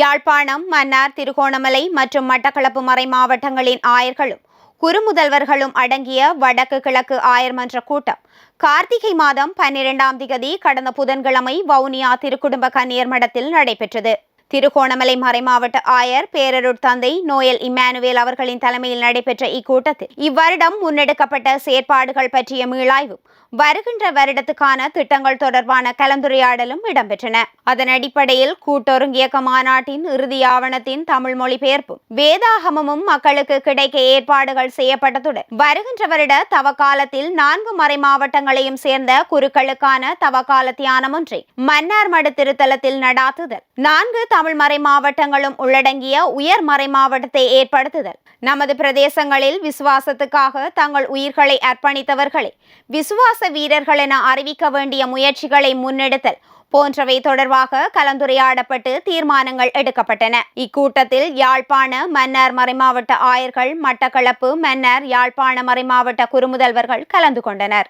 யாழ்ப்பாணம் மன்னார் திருகோணமலை மற்றும் மட்டக்களப்பு மறை மாவட்டங்களின் ஆயர்களும் குறுமுதல்வர்களும் அடங்கிய வடக்கு கிழக்கு ஆயர் மன்ற கூட்டம். கார்த்திகை மாதம் பன்னிரெண்டாம் திகதி கடந்த புதன்கிழமை வவுனியா திருக்குடும்ப கன்னியர் மடத்தில் நடைபெற்றது. திருகோணமலை மறைமாவட்ட ஆயர் பேரருட் தந்தை நோயல் இம்மானுவேல் அவர்களின் தலைமையில் நடைபெற்ற இக்கூட்டத்தில் இவ்வருடம் முன்னெடுக்கப்பட்ட செயற்பாடுகள் பற்றிய மீளாய்வும் வருகின்ற வருடத்துக்கான திட்டங்கள் தொடர்பான கலந்துரையாடலும் இடம்பெற்றன. அதன் அடிப்படையில் கூட்டொருங்கியக்க மாநாட்டின் இறுதி ஆவணத்தின் தமிழ் மொழிபெயர்ப்பும் வேதாகமமும் மக்களுக்கு கிடைக்க ஏற்பாடுகள் செய்யப்பட்டதுடன் வருகின்ற வருட தவக்காலத்தில் நான்கு மறை மாவட்டங்களையும் சேர்ந்த குருக்களுக்கான தவக்கால தியானம் ஒன்றை மன்னார் மடு திருத்தலத்தில் நடாத்துதல் நான்கு தமிழ் மறை மாவட்டங்களும் உள்ளடங்கிய உயர் மறை மாவட்டத்தை ஏற்படுத்துதல். நமது பிரதேசங்களில் விசுவாசத்துக்காக தங்கள் உயிர்களை அர்ப்பணித்தவர்களை விசுவாச வீரர்கள் என அறிவிக்க வேண்டிய முயற்சிகளை முன்னெடுத்தல் போன்றவை தொடர்பாக கலந்துரையாடப்பட்டு தீர்மானங்கள் எடுக்கப்பட்டன. இக்கூட்டத்தில் யாழ்ப்பாண மன்னார் மறைமாவட்ட ஆயர்கள் மட்டக்களப்பு மன்னார் யாழ்ப்பாண மறைமாவட்ட குறுமுதல்வர்கள் கலந்து கொண்டனர்.